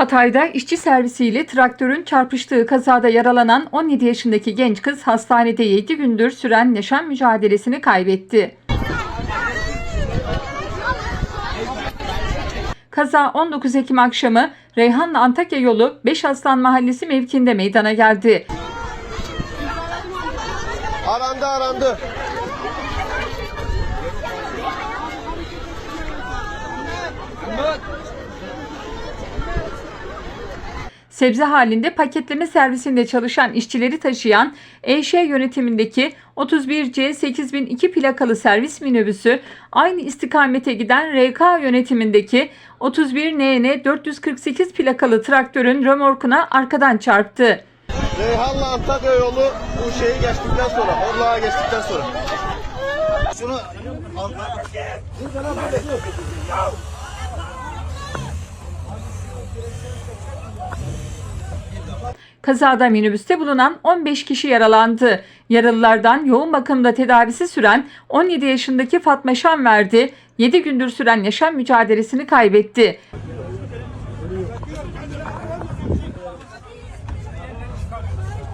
Hatay'da işçi servisiyle traktörün çarpıştığı kazada yaralanan 17 yaşındaki genç kız hastanede 7 gündür süren yaşam mücadelesini kaybetti. Kaza 19 Ekim akşamı Reyhanlı Antakya yolu 5 Aslan Mahallesi mevkinde meydana geldi. Arandı arandı. Sebze halinde paketleme servisinde çalışan işçileri taşıyan EŞ yönetimindeki 31C 8002 plakalı servis minibüsü aynı istikamete giden RK yönetimindeki 31NN 448 plakalı traktörün römorkuna arkadan çarptı. Reyhanlı Antakya yolu bu şeyi geçtikten sonra, Orlağa geçtikten sonra. Şunu Kazada minibüste bulunan 15 kişi yaralandı. Yaralılardan yoğun bakımda tedavisi süren 17 yaşındaki Fatma Şanverdi 7 gündür süren yaşam mücadelesini kaybetti.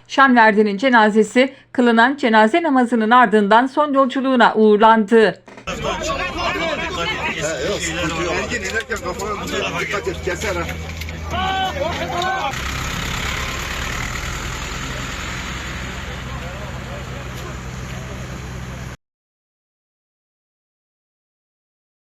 Şanverdi'nin cenazesi kılınan cenaze namazının ardından son yolculuğuna uğurlandı. İnerken